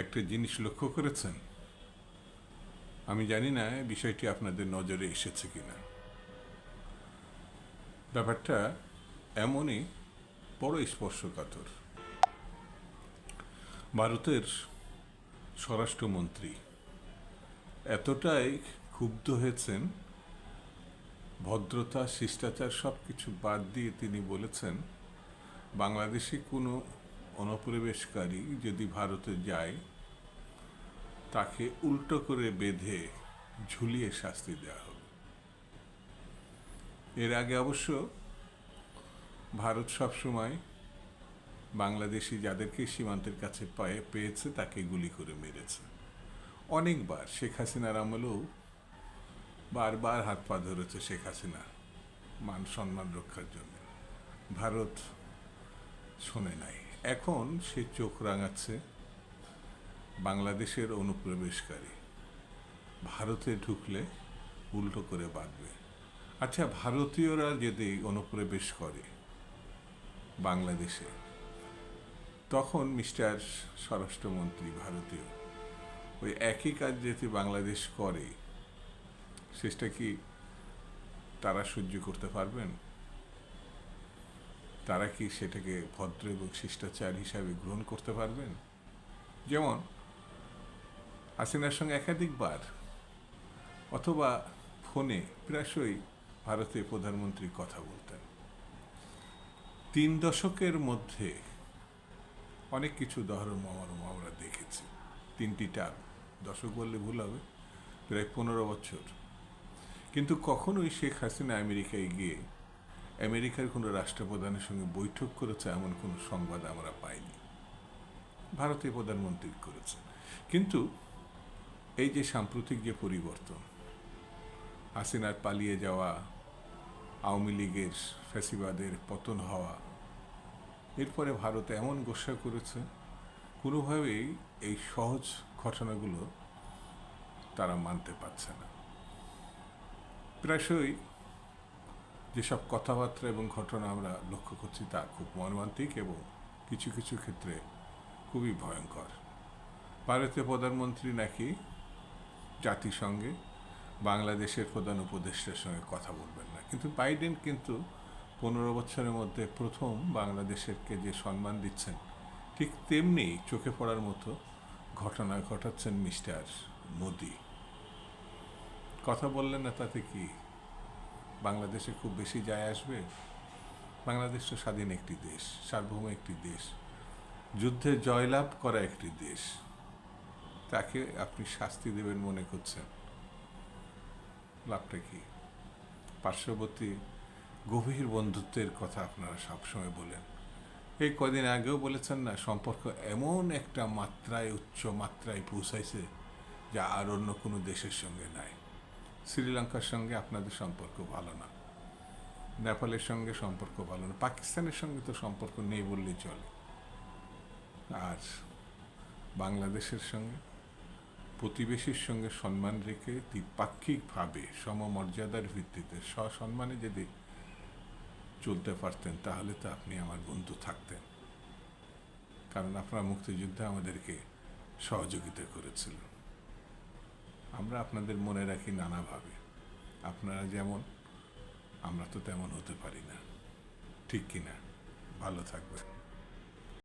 একটা জিনিস লক্ষ্য করেছেন? আমি জানি না বিষয়টি আপনাদের নজরে এসেছে কিনা। ব্যাপারটা এমনই বড় স্পর্শকাতর ভারতের স্বরাষ্ট্রমন্ত্রী এতটাই ক্ষুব্ধ হয়েছেন, ভদ্রতা, শিষ্টাচার সব কিছু বাদ দিয়ে তিনি বলেছেন, বাংলাদেশে কোনো অনুপ্রবেশকারী যদি ভারতে যায়, তাকে উল্টো করে বেঁধে ঝুলিয়ে শাস্তি দেওয়া হবে। এর আগে অবশ্য ভারত সবসময় বাংলাদেশি যাদেরকে সীমান্তের কাছে পায়ে পেয়েছে, তাকে গুলি করে মেরেছে। অনেকবার শেখ হাসিনার আমলেও বারবার হাত পা ধরেছে শেখ হাসিনা মান সম্মান রক্ষার জন্য। ভারত শোনে নাই। এখন সে চোখ রাঙাচ্ছে বাংলাদেশের অনুপ্রবেশকারী। ভারতে ঢুকলে উল্টো করে বাঁধবে। আচ্ছা ভারতীয়রা যদি অনুপ্রবেশ করে বাংলাদেশে, তখন মিস্টার স্বরাষ্ট্রমন্ত্রী ভারতীয় ওই একই কাজ যদি বাংলাদেশ করে, শেষটা কি তারা সহ্য করতে পারবেন? তারা কি সেটাকে ভদ্র এবং শিষ্টাচার হিসাবে গ্রহণ করতে পারবেন? যেমন, হাসিনার সঙ্গে একাধিকবার অথবা ফোনে প্রায়শই ভারতের প্রধানমন্ত্রী কথা বলতেন। তিন দশকের মধ্যে অনেক কিছু ধর্ম আমরা দেখেছি। তিনটি টার্ম দশক বললে ভুল হবে, প্রায় পনেরো বছর। কিন্তু কখনোই শেখ হাসিনা আমেরিকায় গিয়ে আমেরিকার কোনো রাষ্ট্রপ্রধানের সঙ্গে বৈঠক করেছে এমন কোনো সংবাদ আমরা পাইনি। ভারতীয় প্রধানমন্ত্রী করেছে কিন্তু এই যে সাম্প্রতিক যে পরিবর্তন, হাসিনার পালিয়ে যাওয়া, আওয়ামী লীগের ফ্যাসিবাদের পতন হওয়া, এরপরে ভারত এমন গোসা করেছে, কোনোভাবেই এই সহজ ঘটনাগুলো তারা মানতে পারছে না। প্রায়শই যেসব কথাবার্তা এবং ঘটনা আমরা লক্ষ্য করছি তা খুব মর্মান্তিক এবং কিছু কিছু ক্ষেত্রে খুবই ভয়ঙ্কর। ভারতীয় প্রধানমন্ত্রী নাকি জাতিসংঘে বাংলাদেশের প্রধান উপদেষ্টার সঙ্গে কথা বলবেন না। কিন্তু বাইডেন কিন্তু পনেরো বছরের মধ্যে প্রথম বাংলাদেশেরকে যে সম্মান দিচ্ছেন, ঠিক তেমনি চোখে পড়ার মতো ঘটনা ঘটাচ্ছেন মিস্টার মোদি। কথা বললেন না তাতে কি বাংলাদেশে খুব বেশি যায় আসবে। বাংলাদেশ তো স্বাধীন একটি দেশ, সার্বভৌম একটি দেশ। যুদ্ধে জয়লাভ করা একটি দেশ। তাকে আপনি শাস্তি দেবেন মনে করছেন। লাভটা কি? পার্শ্ববর্তী গভীর বন্ধুত্বের কথা আপনারা সবসময় বলেন। এই কদিন আগেও বলেছেন না, সম্পর্ক এমন একটা মাত্রায়, উচ্চ মাত্রায় পৌঁছাইছে যা আর অন্য কোনো দেশের সঙ্গে নাই। শ্রীলঙ্কার সঙ্গে আপনাদের সম্পর্ক ভালো না। নেপালের সঙ্গে সম্পর্ক ভালো না। পাকিস্তানের সঙ্গে তো সম্পর্ক নেই বললেই চলে। আর বাংলাদেশের সঙ্গে, প্রতিবেশীর সঙ্গে সম্মান রেখে দ্বিপাক্ষিকভাবে সমমর্যাদার ভিত্তিতে সসম্মানে যদি চলতে পারতেন, তাহলে তো আপনি আমার বন্ধু থাকতেন। কারণ আপনার মুক্তিযুদ্ধে আমাদেরকে সহযোগিতা করেছিল। আমরা আপনাদের মনে রাখি নানাভাবে। আপনারা যেমন, আমরা তো তেমন হতে পারি না। ঠিক কিনা? ভালো থাকবেন।